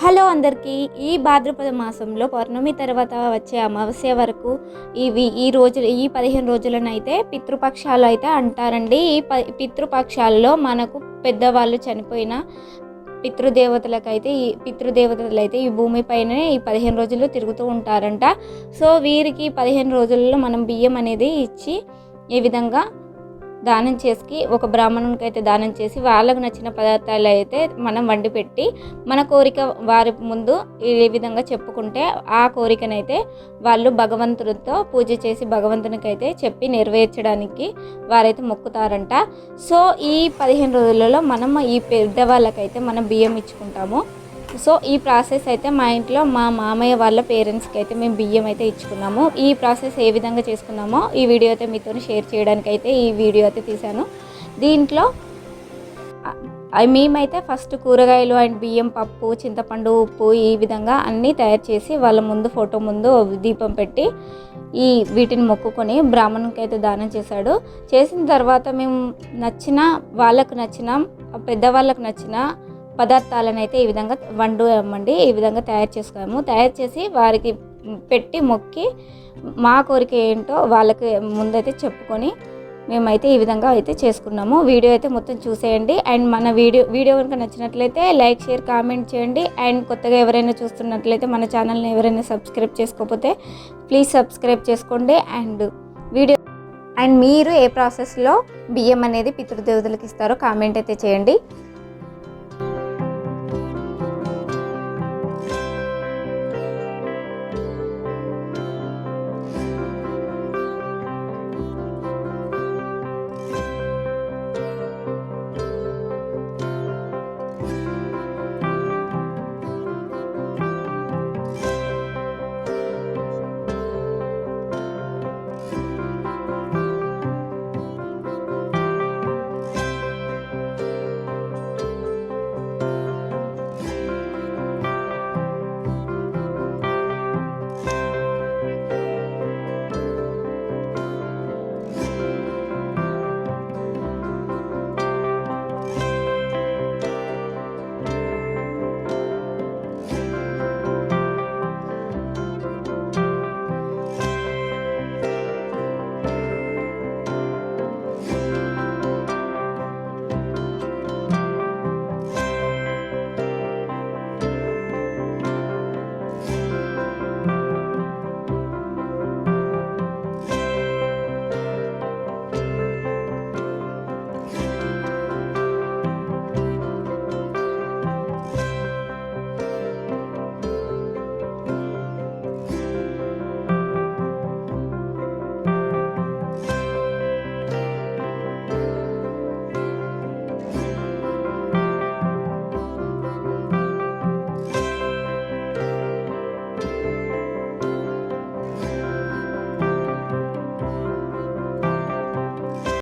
Hello అందరికీ ఈ భాద్రపద మాసంలో పౌర్ణమి తర్వాత వచ్చే అమావాస్య వరకు ఇవి ఈ రోజు ఈ పదిహేను రోజులనైతే పితృపక్షాలు అయితే అంటారండి. ఈ ప పితృపక్షాల్లో మనకు పెద్దవాళ్ళు చనిపోయిన పితృదేవతలకైతే ఈ పితృదేవతలు అయితే ఈ భూమిపైనే ఈ పదిహేను రోజులు తిరుగుతూ ఉంటారంట. సో వీరికి పదిహేను రోజుల్లో మనం బియ్యం అనేది ఇచ్చి ఈ విధంగా దానం చేసి ఒక బ్రాహ్మణునికి అయితే దానం చేసి వాళ్ళకు నచ్చిన పదార్థాలు అయితే మనం వండి పెట్టి మన కోరిక వారి ముందు ఈ విధంగా చెప్పుకుంటే ఆ కోరికనైతే వాళ్ళు భగవంతుడితో పూజ చేసి భగవంతునికి అయితే చెప్పి నెరవేర్చడానికి వారైతే మొక్కుతారంట. సో ఈ పదిహేను రోజులలో మనం ఈ పెద్దవాళ్ళకైతే మనం బియ్యం ఇచ్చుకుంటాము. సో ఈ ప్రాసెస్ అయితే మా ఇంట్లో మా మామయ్య వాళ్ళ పేరెంట్స్కి అయితే మేము బియ్యం అయితే ఇచ్చుకున్నాము. ఈ ప్రాసెస్ ఏ విధంగా చేసుకున్నామో ఈ వీడియో అయితే మీతో షేర్ చేయడానికి అయితే ఈ వీడియో అయితే తీశాను. దీంట్లో మేమైతే ఫస్ట్ కూరగాయలు అండ్ బియ్యం పప్పు చింతపండు ఉప్పు ఈ విధంగా అన్నీ తయారు చేసి వాళ్ళ ముందు ఫోటో ముందు దీపం పెట్టి ఈ వీటిని మొక్కుకొని బ్రాహ్మణుకి అయితే దానం చేశాడు. చేసిన తర్వాత మేము నచ్చిన వాళ్ళకు నచ్చిన పెద్దవాళ్ళకు నచ్చిన పదార్థాలను అయితే ఈ విధంగా వండుమండి ఈ విధంగా తయారు చేసుకున్నాము. తయారు చేసి వారికి పెట్టి మొక్కి మా కోరిక ఏంటో వాళ్ళకి ముందైతే చెప్పుకొని మేమైతే ఈ విధంగా అయితే చేసుకున్నాము. వీడియో అయితే మొత్తం చూసేయండి. అండ్ మన వీడియో వీడియో కనుక నచ్చినట్లయితే లైక్ షేర్ కామెంట్ చేయండి. అండ్ కొత్తగా ఎవరైనా చూస్తున్నట్లయితే మన ఛానల్ని ఎవరైనా సబ్స్క్రైబ్ చేసుకోకపోతే ప్లీజ్ సబ్స్క్రైబ్ చేసుకోండి. అండ్ వీడియో అండ్ మీరు ఏ ప్రాసెస్లో బియ్యం అనేది పితృదేవతలకు ఇస్తారో కామెంట్ అయితే చేయండి.